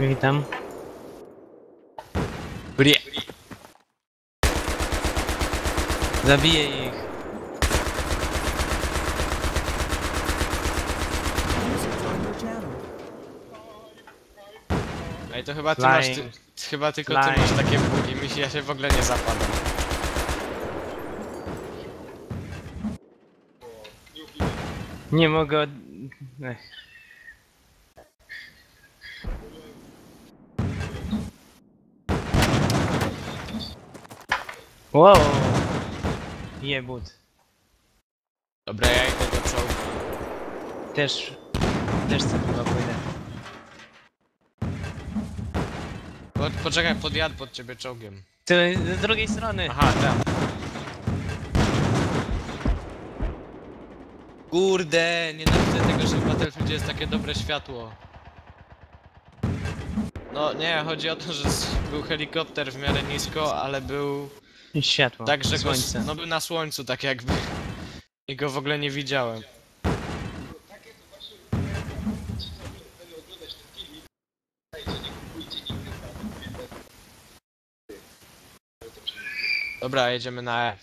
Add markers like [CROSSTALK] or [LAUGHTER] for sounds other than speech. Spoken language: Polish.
Witam. Brie. Zabiję ich. Ej, to chyba ty masz, ty, Flying. chyba tylko ty Flying. masz takie bugi, mi się, ja się w ogóle nie zapadam. Nie mogę. od- Ech. Wow! Jebut. Dobra, ja idę do czołgu. Też. Też sobie chyba pójdę. Po, poczekaj, podjadę pod ciebie czołgiem. Ty z drugiej strony. Aha, tam. Kurde, nienawidzę tego, że w Battlefieldzie jest takie dobre światło. No nie, chodzi o to, że [LAUGHS] był helikopter w miarę nisko, ale był Światło. tak, że go, s- słońce. no był na słońcu, tak jakby. I go w ogóle nie widziałem. Dobra, jedziemy na E.